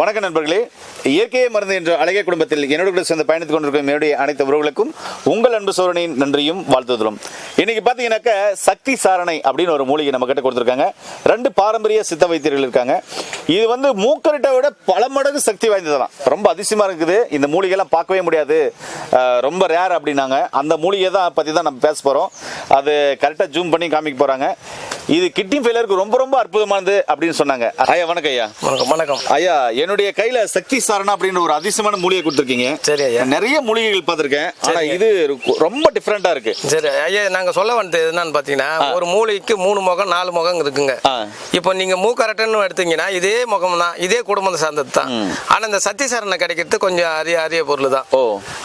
வணக்கம் நண்பர்களே. இயற்கையை மருந்து என்ற அழகிய குடும்பத்தில் என்னோட கூட சேர்ந்து பயணித்துக் கொண்டிருக்கும் என்னுடைய அனைத்து உறவுகளுக்கும் உங்கள் அன்பு சோழனின் நன்றியும் வாழ்த்துதலும். இன்னைக்கு பார்த்தீங்கன்னாக்க சக்தி சாரணை அப்படின்னு ஒரு மூலிகை நம்ம கிட்ட கொடுத்துருக்காங்க. ரெண்டு பாரம்பரிய சித்த வைத்தியர்கள் இருக்காங்க. இது வந்து மூக்கரட்டை விட பல மடங்கு சக்தி வாய்ந்ததெல்லாம். ரொம்ப அதிசயமாக இருக்குது. இந்த மூலிகைலாம் பார்க்கவே முடியாது. ரொம்ப ரேர் அப்படின்னாங்க. அந்த மூலிகை தான் பற்றி தான் நம்ம பேச போகிறோம் அது கரெக்டாக ஜூம் பண்ணி காமிக்க போகிறாங்க இது கிட்னி ஃபெயிலருக்கு ரொம்ப ரொம்ப அற்புதமானது அப்படின்னு சொன்னாங்க. ஐயா வணக்கம் ஐயா. வணக்கம் வணக்கம். ஐயா என்னுடைய கையில சக்தி சாரணா அப்படின்னு ஒரு அதிசயமான மூலிகை கொடுத்துருக்கீங்க. சரி ஐயா. நிறைய மூலிகைகள் பார்த்திருக்கேன். ஆனா. இது ரொம்ப டிஃப்ரெண்டா இருக்கு. சரி ஐயா நாங்க சொல்ல வந்தது என்னன்னு பாத்தீங்கன்னா ஒரு மூளைக்கு மூணு முகம் நாலு முகம் இருக்குங்க. இப்போ நீங்க மூக்கரட்டைன்னு எடுத்தீங்கன்னா இதே முகம் தான் இதே குடும்பத்தை சார்ந்தது தான் ஆனா இந்த சத்தியசாரணை கிடைக்கிறது கொஞ்சம் அரிய அரிய பொருள் தான் ஓ.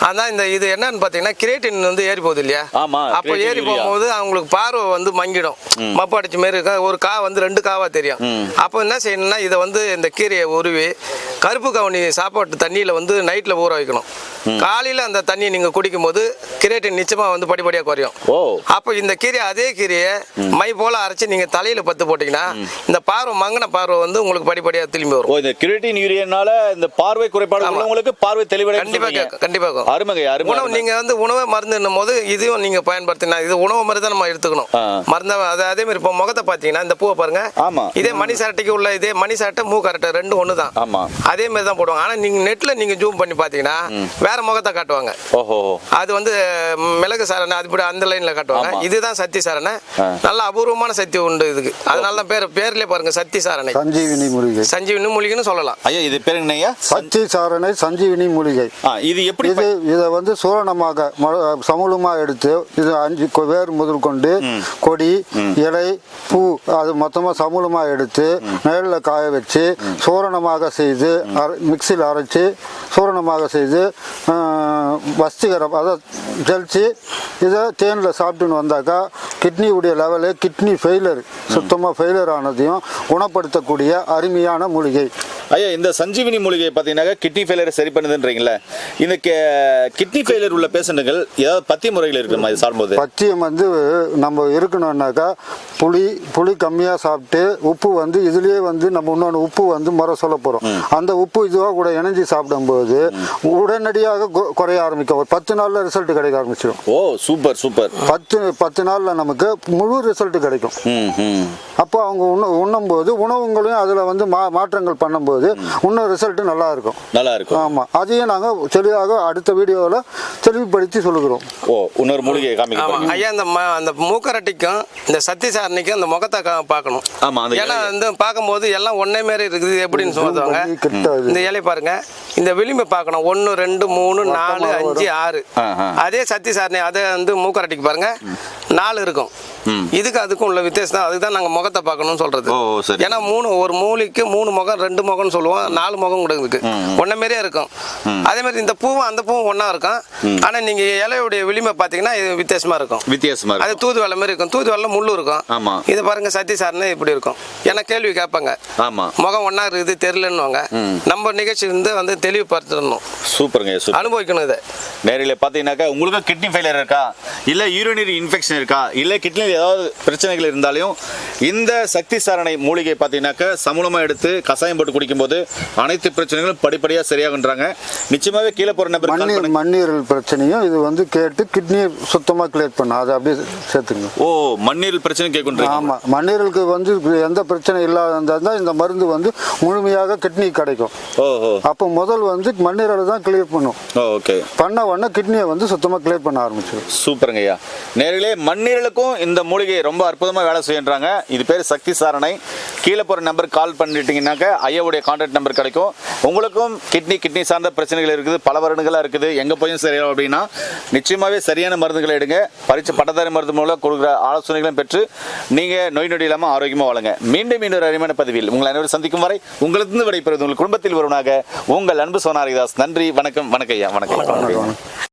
அதான் இந்த இது என்னன்னு பாத்தீங்கன்னா கிரேட்டின் வந்து ஏறி போகுது இல்லையா? ஆமா, அப்போ ஏறி. போகும்போது அவங்களுக்கு பார்வை வந்து மங்கிடும். மப்பு அடிச்ச மாதிரி இருக்கும் ஒரு கா வந்து ரெண்டு காவா தெரியும். அப்போ என்ன செய்யணும்னா இதை வந்து இந்த கீரையை உருவி கருப்பு கவுனி சாப்பாட்டு தண்ணியில வந்து நைட்ல ஊற வைக்கணும். காலையில அந்த தண்ணியை நீங்க குடிக்கும் போது கிரேட்டின் நிச்சயமா வந்து படிப்படியா குறையும். அப்போ இந்த கீரை அதே கீரையை மை. போல அரைச்சு நீங்க தலையில பத்து போட்டீங்கன்னா இந்த பார்வை மங்கின பார்வை வந்து உங்களுக்கு படிப்படியா திரும்பி வரும். இந்த கிரிட்டின் யூரியனால இந்த பார்வை குறைபாடு ஆமா. உள்ளவங்களுக்கு பார்வை தெளிவடை கண்டிப்பா கேக்கும், கண்டிப்பா கேக்கும். அருமைங்க அருமை உணவு நீங்க வந்து உணவை மருந்துன்னும் போது இதையும் நீங்க பயன்படுத்தினா இது உணவு மாதிரி தான் நம்ம எடுத்துக்கணும். மருந்த அதே மாதிரி இப்போ முகத்தை பாத்தீங்கன்னா இந்த பூவை பாருங்க. ஆமா. இதே மணி சாட்டைக்கு உள்ள இதே மணி சாட்டை மூக்கரட்டை ரெண்டும் ஒன்று தான் ஆமா. அதே மாதிரி தான் போடுவாங்க. ஆனா நீங்க நெட்ல நீங்க ஜூம் பண்ணி பாத்தீங்கன்னா வேற முகத்தை காட்டுவாங்க. ஓஹோ. அது வந்து ம், மிளகு சாரணை அது இப்படி அந்த லைன்ல காட்டுவாங்க. இதுதான் சக்தி சாரணை. நல்ல அபூர்வமான சக்தி உண்டு இதுக்கு. அதனால தான் பேர் பேர்லயே பாருங்க சக்தி சாரணை. சஞ்சீவினி மூலிகை. சஞ்சீவினி மூலிகைன்னு சொல்லலாம். ஐயா இது பேரு என்ன ஐயா சக்தி சாரணை சஞ்சீவினி மூலிகை. இது எப்படி இது இதை வந்து சூரணமாக ம- சமூலமாக எடுத்து இது அஞ்சு கொ- வேர் முதல் கொண்டு கொடி இலை பூ அது மொத்தமாக சமூலமாக எடுத்து நிழலில் காய வச்சு சூரணமாக செய்து அரை மிக்சியில் அரைச்சி சூரணமாக செய்து வஸ்திகரம் அதை ஜெலிச்சு இதை தேனில் சாப்பிட்டுன்னு வந்தாக்கா கிட்னியுடைய லெவலு கிட்னி ஃபெயிலர் சுத்தமாக ஃபெயிலர் ஆனதையும் குணப்படுத்தக்கூடிய அருமையான மூலிகை. ஐயா இந்த சஞ்சீவினி மூலிகை பார்த்தீங்கன்னா கிட்னி ஃபெயிலியரை சரி பண்ணுதுன்றீங்களே இந்த கிட்னி ஃபெயிலியர் உள்ள பேஷண்ட்டுகள் ஏதாவது பத்தி முறைகள் இருக்குமா இது சாப்பிடும்போது பச்சியம் வந்து நம்ம இருக்கணும்னாக்கா புளி புளி கம்மியாக சாப்பிட்டு உப்பு வந்து இதுலேயே வந்து நம்ம இன்னொன்று உப்பு வந்து முறை சொல்ல போகிறோம் அந்த உப்பு இதுவாக கூட இணைஞ்சி சாப்பிடும்போது உடனடியாக குறைய ஆரம்பிக்கும். ஒரு பத்து நாளில் ரிசல்ட் கிடைக்க ஆரம்பிச்சிடும். ஓ சூப்பர் சூப்பர் பத்து பத்து நாளில் நமக்கு முழு ரிசல்ட் கிடைக்கும். அப்போ அவங்க உண்ண உண்ணும்போது உணவுங்களையும் அதில் வந்து மா மாற்றங்கள் பண்ணும்போது இன்னும் ரிசல்ட் நல்லா இருக்கும் நல்லா இருக்கும் ஆமாம் அதையும் நாங்கள் தெளிவாக அடுத்த வீடியோவில் தெளிவுபடுத்தி சொல்லுகிறோம். ஓ இன்னொரு மூலிகை ஆமா. காமிக்க ஐயா இந்த ம- அந்த மூக்கரட்டிக்கும் இந்த சத்தி சாரணிக்கும் அந்த முகத்தை கா- பார்க்கணும். ஆமா, அந்த ஏன்னா. வந்து பார்க்கும்போது எல்லாம் ஒன்னே மாரி இருக்குது எப்படின்னு சொல்லுவாங்க. இந்த இலை பாருங்க. இந்த விளிம்பை பார்க்கணும். ஒன்று ரெண்டு மூணு நாலு அஞ்சு. ஆறு. அதே சத்தி சாரணி அதை வந்து மூக்கரட்டிக்கு பாருங்க. நாலு இருக்கும். இதுக்கு அதுக்கும் உள்ள வித்தியாசம் தான். அதுக்கு தான் நாங்கள் முகத்தை பார்க்கணும்னு சொல்றது. ஓ, சரி. ஏன்னா மூணு ஒரு மூலிக்கு மூணு முகம் ரெண்டு முகம்னு சொல்லுவோம். நாலு முகம் கூட இருக்கு. ஒன்ன மாரியே இருக்கும். அதே மாதிரி இந்த பூவும் அந்த பூவும் ஒண்ணா இருக்கும். ஆனா நீங்க இலையுடைய விளிம்பை பார்த்தீங்கன்னா இது வித்தியாசமா இருக்கும். வித்தியாசமா அது இருக்கும். தூது வெள்ளை மாதிரி இருக்கும். தூது வெள்ளை முள்ளு இருக்கும். ஆமா. இது பாருங்க சத்தி சார்னு இப்படி இருக்கும். ஏன்னா கேள்வி கேட்பாங்க. ஆமா. முகம் ஒண்ணா இருக்குது தெரியலன்னுவாங்க. நம்ம நிகழ்ச்சி இருந்து வந்து தெளிவுபடுத்தணும். சூப்பருங்க சூப்பர். அனுபவிக்கணும் இதை. நேரில் பார்த்தீங்கன்னாக்கா உங்களுக்கு கிட்னி ஃபெயிலியர் இருக்கா? இல்லை யூரினரி இன்ஃபெக்ஷன் இருக்கா? இல்லை கிட்னியில் ஏதாவது பிரச்சனைகள் இருந்தாலும் இந்த சக்தி சாரணை மூலிகை பார்த்தீங்கன்னாக்கா சமூலமாக எடுத்து கசாயம் போட்டு குடிக்கும்போது அனைத்து பிரச்சனைகளும் படிப்படியாக சரியாகுன்றாங்க. நிச்சயமாகவே கீழே போகிற நபர் மண்ணீரல் பிரச்சனையும் இது வந்து கேட்டு கிட்னியை சுத்தமாக கிளியர் பண்ணும் அதை அப்படியே சேர்த்துங்க ஓ மண்ணீரல் பிரச்சனை கேட்குன்றீங்க ஆமாம் மண்ணீரலுக்கு வந்து எந்த பிரச்சனை இல்லாத இருந்தால் இந்த மருந்து வந்து முழுமையாக கிட்னி கிடைக்கும். ஓஹோ. அப்போ முதல் வந்து மண்ணீரலை தான் கிளியர் பண்ணும். ஓ ஓகே பண்ண உடனே கிட்னியை வந்து சுத்தமாக கிளியர் பண்ண ஆரம்பிச்சிடும். சூப்பருங்க ஐயா நேரிலே மண்ணீரலுக்கும் இந்த மூலிகை ரொம்ப அற்புதமாக வேலை செய்யன்றாங்க. இது பேர் சக்தி சாரணை. கீழே போகிற நம்பர் கால் பண்ணிட்டீங்கன்னாக்க ஐயாவுடைய கான்டாக்ட் நம்பர் கிடைக்கும். உங்களுக்கும் கிட்னி கிட்னி சார்ந்த பிரச்சனைகள் இருக்குது பல வருடங்களாக இருக்குது. எங்கே போயும் சரியாகும் அப்படின்னா நிச்சயமாகவே சரியான மருந்துகளை எடுங்க. பரிச்சை பட்டதாரி மருந்து மூலம் கொடுக்குற ஆலோசனைகளும் பெற்று நீங்கள் நோய் நொடி இல்லாமல் ஆரோக்கியமாக வாழுங்க. மீண்டும் இன்னொரு அருமையான பதிவில் உங்களை அனைவரும் சந்திக்கும் வரை உங்களுக்கு விடைபெறுவது உங்கள் குடும்பத்தில் ஒருவனாக உங்கள் அன்பு சோனாரிதாஸ். நன்றி வணக்கம் வணக்கம் ஐயா வணக்கம் வணக்கம்.